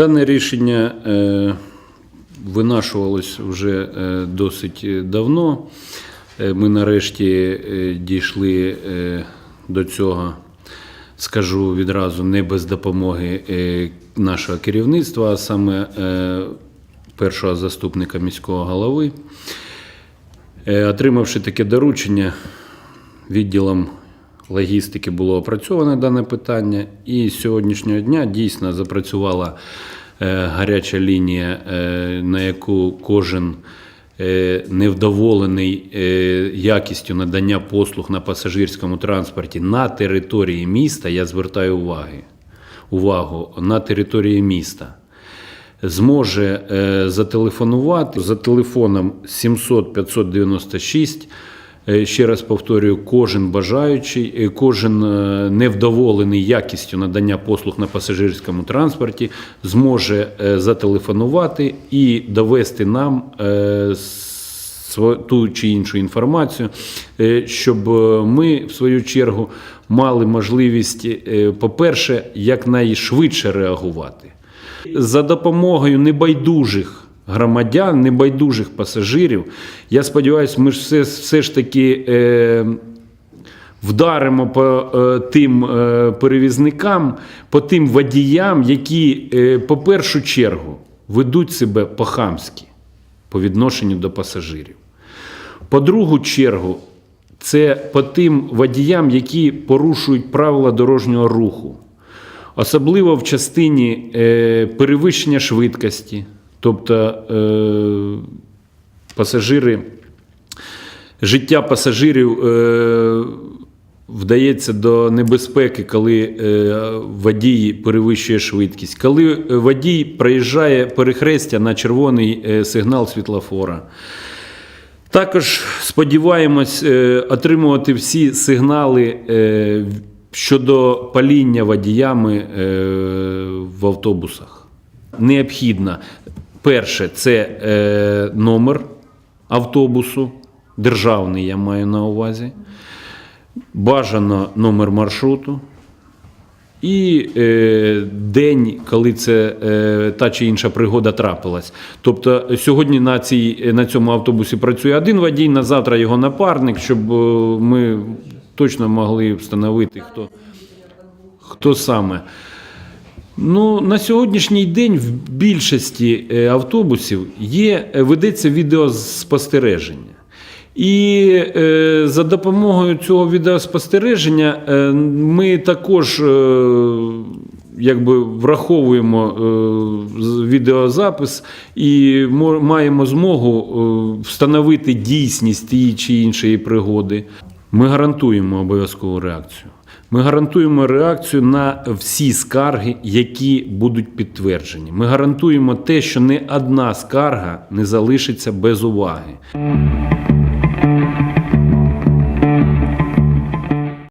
Дане рішення е, винашувалось вже е, досить давно. Е, Ми нарешті дійшли до цього, скажу відразу, не без допомоги нашого керівництва, а саме першого заступника міського голови. Отримавши таке доручення, відділом логістики було опрацьоване дане питання, і з сьогоднішнього дня дійсно запрацювала е, гаряча лінія, е, на яку кожен е, невдоволений якістю надання послуг на пасажирському транспорті на території міста, я звертаю уваги, увагу на території міста зможе зателефонувати за телефоном 700 596. Е, Ще раз повторюю, кожен бажаючий, е, кожен е, невдоволений якістю надання послуг на пасажирському транспорті зможе зателефонувати і довести нам ту чи іншу інформацію, щоб ми, в свою чергу, мали можливість, по-перше, якнайшвидше реагувати. За допомогою небайдужих громадян, небайдужих пасажирів, я сподіваюся, ми ж все, все ж таки е, вдаримо по е, тим е, перевізникам, по тим водіям, які, е, по першу чергу, ведуть себе по-хамськи по відношенню до пасажирів. По другу чергу, це по тим водіям, які порушують правила дорожнього руху, особливо в частині е, перевищення швидкості, тобто е, пасажири, життя пасажирів е, вдається до небезпеки, коли е, водій перевищує швидкість, коли водій проїжджає перехрестя на червоний сигнал світлофора. Також сподіваємось отримувати всі сигнали щодо паління водіями в автобусах. Необхідно, перше, це е, номер автобусу, державний я маю на увазі. Бажано номер маршруту. І е, день, коли це е, та чи інша пригода трапилась. Тобто сьогодні на, цій, на цьому автобусі працює один водій, на завтра його напарник, щоб е, ми точно могли встановити, хто, хто саме. Ну, на сьогоднішній день в більшості е, автобусів є, е, ведеться відеоспостереження. І е, за допомогою цього відеоспостереження е, ми також е, якби враховуємо е, відеозапис і мо- маємо змогу е, встановити дійсність тієї чи іншої пригоди. Ми гарантуємо обов'язкову реакцію. Ми гарантуємо реакцію на всі скарги, які будуть підтверджені. Ми гарантуємо те, що не одна скарга не залишиться без уваги.